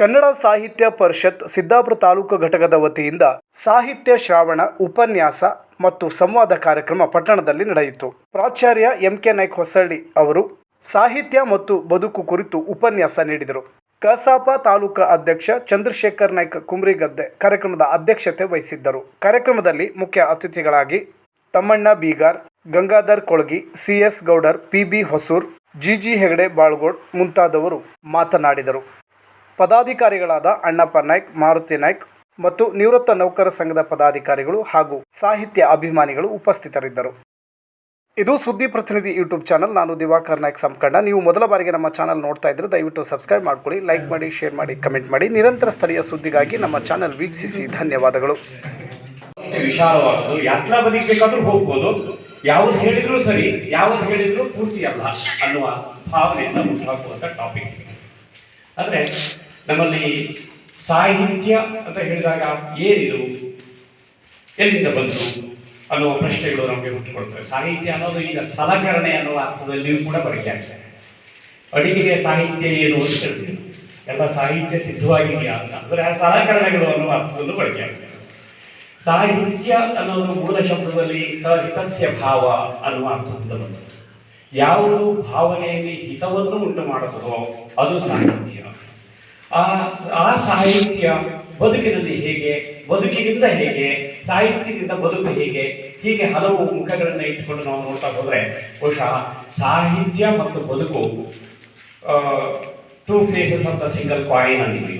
ಕನ್ನಡ ಸಾಹಿತ್ಯ ಪರಿಷತ್ ಸಿದ್ದಾಪುರ ತಾಲೂಕು ಘಟಕದ ವತಿಯಿಂದ ಸಾಹಿತ್ಯ ಶ್ರಾವಣ, ಉಪನ್ಯಾಸ ಮತ್ತು ಸಂವಾದ ಕಾರ್ಯಕ್ರಮ ಪಟ್ಟಣದಲ್ಲಿ ನಡೆಯಿತು. ಪ್ರಾಚಾರ್ಯ ಎಂ ಕೆ ನಾಯ್ಕ ಹೊಸಳ್ಳಿ ಅವರು ಸಾಹಿತ್ಯ ಮತ್ತು ಬದುಕು ಕುರಿತು ಉಪನ್ಯಾಸ ನೀಡಿದರು. ಕಸಾಪ ತಾಲೂಕು ಅಧ್ಯಕ್ಷ ಚಂದ್ರಶೇಖರ್ ನಾಯ್ಕ ಕುಮ್ರಿಗದ್ದೆ ಕಾರ್ಯಕ್ರಮದ ಅಧ್ಯಕ್ಷತೆ ವಹಿಸಿದ್ದರು. ಕಾರ್ಯಕ್ರಮದಲ್ಲಿ ಮುಖ್ಯ ಅತಿಥಿಗಳಾಗಿ Thammanna Beegar, Gangadhar Kolagi, C S Gowdar, P B Hosur G G Hegde Balgod ಮುಂತಾದವರು ಮಾತನಾಡಿದರು. ಪದಾಧಿಕಾರಿಗಳಾದ ಅಣ್ಣಪ್ಪ ನಾಯ್ಕ್, ಮಾರುತಿ ನಾಯ್ಕ್ ಮತ್ತು ನಿವೃತ್ತ ನೌಕರ ಸಂಘದ ಪದಾಧಿಕಾರಿಗಳು ಹಾಗೂ ಸಾಹಿತ್ಯ ಅಭಿಮಾನಿಗಳು ಉಪಸ್ಥಿತರಿದ್ದರು. ಇದು ಸುದ್ದಿ ಪ್ರತಿನಿಧಿ ಯೂಟ್ಯೂಬ್ ಚಾನಲ್. ನಾನು ದಿವಾಕರ್ ನಾಯ್ಕ್ ಸಂಕಣ್ಣ. ನೀವು ಮೊದಲ ಬಾರಿಗೆ ನಮ್ಮ ಚಾನಲ್ ನೋಡ್ತಾ ಇದ್ರೆ ದಯವಿಟ್ಟು ಸಬ್ಸ್ಕ್ರೈಬ್ ಮಾಡ್ಕೊಳ್ಳಿ, ಲೈಕ್ ಮಾಡಿ, ಶೇರ್ ಮಾಡಿ, ಕಮೆಂಟ್ ಮಾಡಿ. ನಿರಂತರ ಸ್ಥಳೀಯ ಸುದ್ದಿಗಾಗಿ ನಮ್ಮ ಚಾನಲ್ ವೀಕ್ಷಿಸಿ. ಧನ್ಯವಾದಗಳು. ವಿಶಾಲವಾದದ್ದು ಯಾತ್ರಾ ಬದಿಗೆ ಬೇಕಾದ್ರೂ ಹೋಗ್ಬೋದು. ಯಾವ್ದು ಸರಿ, ಯಾವ್ದು ಹೇಳಿದ್ರು ಪೂರ್ತಿ ಅಲ್ಲ ಅನ್ನುವ ಭಾವನೆಯಿಂದ ಟಾಪಿಕ್ ಆದರೆ ನಮ್ಮಲ್ಲಿ ಸಾಹಿತ್ಯ ಅಂತ ಹೇಳಿದಾಗ ಏನಿದು? ಎಲ್ಲಿಂದ ಬಂತು ಅನ್ನುವ ಪ್ರಶ್ನೆಗಳು ನಮಗೆ ಹುಟ್ಟಿಕೊಳ್ತವೆ ಸಾಹಿತ್ಯ ಅನ್ನೋದು ಈಗ ಸಲಕರಣೆ ಅನ್ನುವ ಅರ್ಥದಲ್ಲಿಯೂ ಕೂಡ ಬಳಕೆ ಆಗ್ತದೆ. ಅಡಿಗೆಗೆ ಸಾಹಿತ್ಯ ಏನು ಅಂತ ಹೇಳ್ತೀವಿ ಎಲ್ಲ ಸಾಹಿತ್ಯ ಸಿದ್ಧವಾಗಿದೆಯಾ ಅಂತ. ಅಂದರೆ ಆ ಸಲಕರಣೆಗಳು ಅನ್ನುವ ಅರ್ಥದಲ್ಲೂ ಬಳಕೆ ಆಗ್ತದೆ. ಸಾಹಿತ್ಯ ಅನ್ನೋದು ಮೂಲ ಶಬ್ದದಲ್ಲಿ ಸಹಿತಸ್ಯ ಭಾವ ಅನ್ನುವ ಅರ್ಥದಿಂದ ಬಂದದ್ದು ಯಾವುದು ಭಾವನೆಯಲ್ಲಿ ಹಿತವನ್ನು ಉಂಟು ಮಾಡುತ್ತದೋ ಅದು ಸಾಹಿತ್ಯ. ಆ ಆ ಸಾಹಿತ್ಯ ಬದುಕಿನಲ್ಲಿ ಹೇಗೆ ಬದುಕಿನಿಂದ ಹೇಗೆ, ಸಾಹಿತ್ಯದಿಂದ ಬದುಕು ಹೇಗೆ, ಹೀಗೆ ಹಲವು ಮುಖಗಳನ್ನು ಇಟ್ಟುಕೊಂಡು ನಾವು ನೋಡ್ತಾ ಹೋದರೆ ಬಹುಶಃ ಸಾಹಿತ್ಯ ಮತ್ತು ಬದುಕು two faces the single coin ಅಲ್ಲಿ.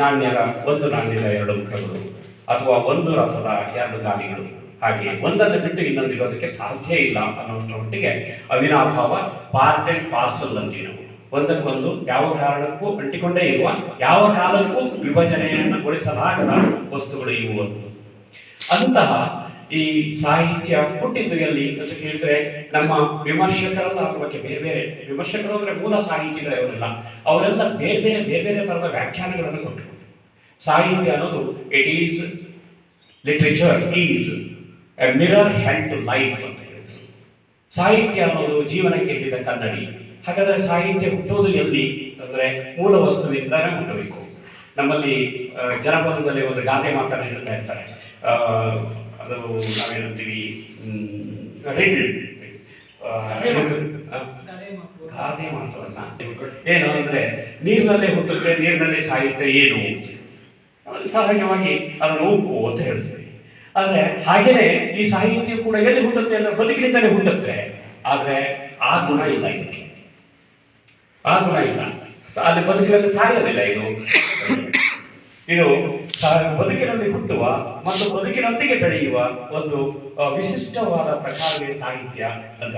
ನಾಣ್ಯದ ಒಂದು ನಾಣ್ಯದ ಎರಡು ಮುಖಗಳು, ಅಥವಾ ಒಂದು ರಥದ ಎರಡು ಗಾಲಿಗಳು, ಹಾಗೆ ಒಂದನ್ನು ಬಿಟ್ಟು ಇನ್ನೊಂದಿರೋದಕ್ಕೆ ಸಾಧ್ಯ ಇಲ್ಲ ಅನ್ನೋಷ್ಟರ ಮಟ್ಟಿಗೆ ಅವಿನಾಭಾವ ಪಾರ್ಟ್ ಅಂಡ್ ಪಾರ್ಸಲ್ ಅಂತೀವಿ ನಾವು ಒಂದಕ್ಕೊಂದು ಯಾವ ಕಾರಣಕ್ಕೂ ಅಂಟಿಕೊಂಡೇ ಇರುವ, ಯಾವ ಕಾಲಕ್ಕೂ ವಿಭಜನೆಯನ್ನು ಗೊಳಿಸಲಾಗದ ವಸ್ತುಗಳು ಇವು ಅಂತ. ಅಂತಹ ಈ ಸಾಹಿತ್ಯ ಹುಟ್ಟಿದ್ದು ಎಲ್ಲಿ ಅಂತ ಕೇಳಿದ್ರೆ ನಮ್ಮ ವಿಮರ್ಶಕರೆಲ್ಲ ಬೇರೆ ಬೇರೆ, ವಿಮರ್ಶಕರು ಅಂದ್ರೆ ಮೂಲ ಸಾಹಿತಿಗಳು ಅವರೆಲ್ಲ ಅವರೆಲ್ಲ ಬೇರೆ ಬೇರೆ ಬೇರೆ ಬೇರೆ ಥರದ ವ್ಯಾಖ್ಯಾನಗಳನ್ನು ಕೊಟ್ಟರು. ಸಾಹಿತ್ಯ ಅನ್ನೋದು it is literature is a mirror hand to life ಅಂತ ಹೇಳಿದ್ರು. ಸಾಹಿತ್ಯ ಅನ್ನೋದು ಜೀವನಕ್ಕೆ ಹಿಡಿದ ಕನ್ನಡಿ. ಹಾಗಾದರೆ ಸಾಹಿತ್ಯ ಹುಟ್ಟೋದು ಎಲ್ಲಿ ಅಂದರೆ ಮೂಲ ವಸ್ತುವಿಂದಲೇ ಹುಟ್ಟಬೇಕು. ನಮ್ಮಲ್ಲಿ ಜನಪದದಲ್ಲಿ ಒಂದು ಗಾದೆ ಮಾತನ್ನು ಹೇಳ್ತಾ ಇರ್ತಾರೆ. ಅದು ನಾವೇನಂತೀವಿ? ರಿಟಲ್ ಗಾದೆ ಮಾತವನ್ನ ಏನು ಅಂದರೆ ನೀರಿನಲ್ಲೇ ಹುಟ್ಟುತ್ತೆ ನೀರಿನಲ್ಲೇ ಸಾಹಿತ್ಯ ಏನು? ಸಹಜವಾಗಿ ಅದನ್ನು ಉಪ್ಪು ಅಂತ ಹೇಳ್ತೀವಿ. ಆದರೆ ಹಾಗೆಯೇ ಈ ಸಾಹಿತ್ಯ ಕೂಡ ಎಲ್ಲಿ ಹುಟ್ಟುತ್ತೆ ಅಂದರೆ ಬದುಕಿನಿಂದಲೇ ಹುಟ್ಟುತ್ತೆ. ಆದರೆ ಆ ಗುಣ ಇಲ್ಲ ಇದಕ್ಕೆ. ಆ ಗುಣ ಇಲ್ಲ ಅಲ್ಲಿ ಬದುಕಿನಲ್ಲಿ ಸಾಯೋದಿಲ್ಲ ಇದು. ಇದು ಬದುಕಿನಲ್ಲಿ ಹುಟ್ಟುವ ಮತ್ತು ಬದುಕಿನೊಂದಿಗೆ ಬೆಳೆಯುವ ಒಂದು ವಿಶಿಷ್ಟವಾದ ಪ್ರಕಾರವೇ ಸಾಹಿತ್ಯ ಅಂತ.